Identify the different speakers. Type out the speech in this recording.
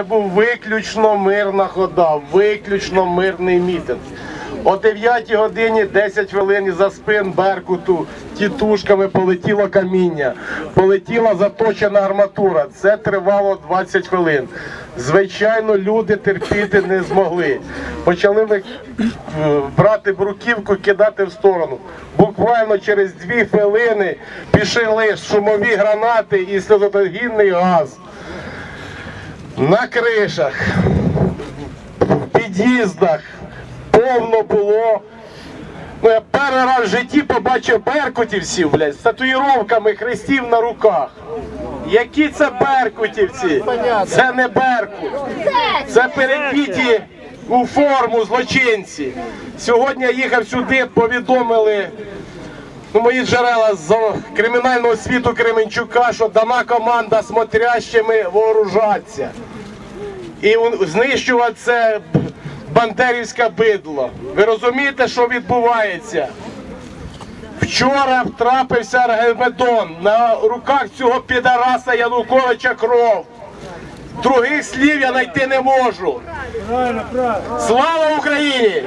Speaker 1: Це був виключно мирна хода, виключно мирний мітинг. О 9 годині 10 хвилин за спин Беркуту тітушками полетіло каміння, полетіла заточена арматура. Це тривало 20 хвилин. Звичайно, люди терпіти не змогли. Почали ви- е, брати бруківку, кидати в сторону. Буквально через 2 хвилини пішли шумові гранати і сльозотогінний газ на кришах, в під'їздах повно було. Ну, я перший раз в житті побачив беркутівців, блядь, з татуїровками хрестів на руках. Які це беркутівці? Це не беркут. Це перебіті у форму злочинці. Сьогодні їхав сюди, повідомили ну, мої джерела з кримінального світу Кременчука, що дана команда смотрящими вооружаться. І знищувати це бандерівське бидло. Ви розумієте, що відбувається? Вчора втрапився Аргемедон. На руках цього підараса Януковича кров. Других слів я знайти не можу. Слава Україні!